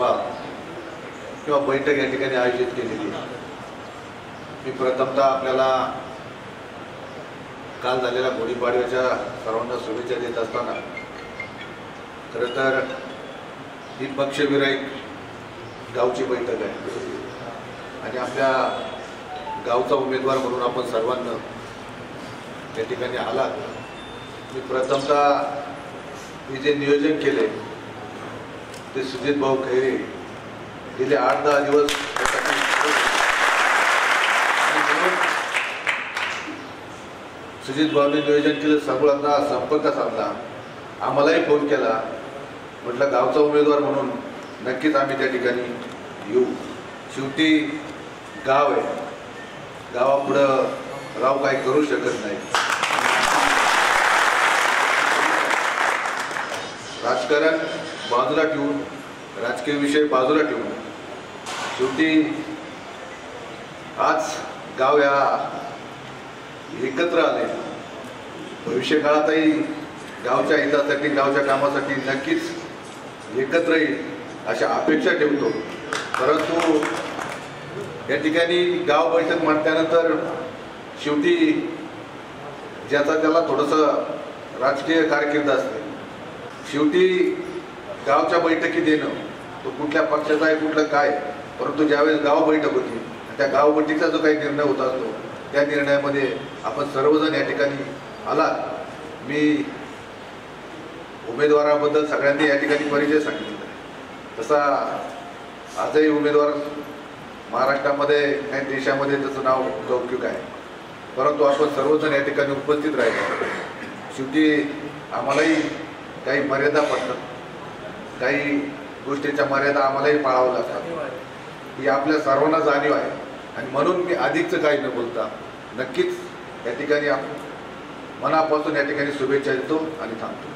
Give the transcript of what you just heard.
सभा किंवा बैठक या ठिकाणी आयोजित केलेली आहे. मी प्रथमतः आपल्याला काल झालेल्या गुढीपाडव्याच्या सर्वांना शुभेच्छा देत असताना खरं तर ही पक्षविरहित गावची बैठक आहे. आणि आपल्या गावचा उमेदवार म्हणून आपण सर्वांना त्या ठिकाणी आलात. मी प्रथमतः मी जे नियोजन केले ते सुजित भाऊ खैरे गेले आठ दहा दिवस सुजित भाऊने नियोजन केलं सगळ्यांना संपर्क साधला आम्हालाही फोन केला. म्हटलं गावचा उमेदवार म्हणून नक्कीच आम्ही त्या ठिकाणी येऊ. शेवटी गाव आहे. गावापुढं राव काही करू शकत नाही. राजकारण बाजूला ठेवून राजकीय विषय बाजूला ठेवून. शेवटी आज गाव या एकत्र आले. भविष्य काळातही गावच्या हितासाठी गावच्या कामासाठी नक्कीच एकत्र येईल अशा अपेक्षा ठेवतो. परंतु या ठिकाणी गाव बैठक म्हटल्यानंतर शेवटी ज्याचा त्याला थोडंसं राजकीय कारकीर्द असते. शेवटी गावच्या बैठकीत येणं तो कुठल्या पक्षाचा आहे कुठलं काय परंतु ज्यावेळेस गाव बैठक होती त्या गाव बैठकीचा जो काही निर्णय होता असतो त्या निर्णयामध्ये आपण सर्वजण या ठिकाणी आलात. मी उमेदवाराबद्दल सगळ्यांनी या ठिकाणी परिचय सांगितलेला आहे तसा आजही उमेदवार महाराष्ट्रामध्ये आणि देशामध्ये त्याचं नाव लौकिक आहे. परंतु आपण सर्वजण या ठिकाणी उपस्थित राहिलो. शेवटी आम्हालाही काही मर्यादा पडतात. काही गोष्टीच्या मर्यादा आम्हालाही पाळावं लागतात. ही आपल्या सर्वांना जाणीव आहे. आणि म्हणून मी अधिकचं काही न बोलता नक्कीच या ठिकाणी आपण मनापासून या ठिकाणी शुभेच्छा देतो आणि थांबतो.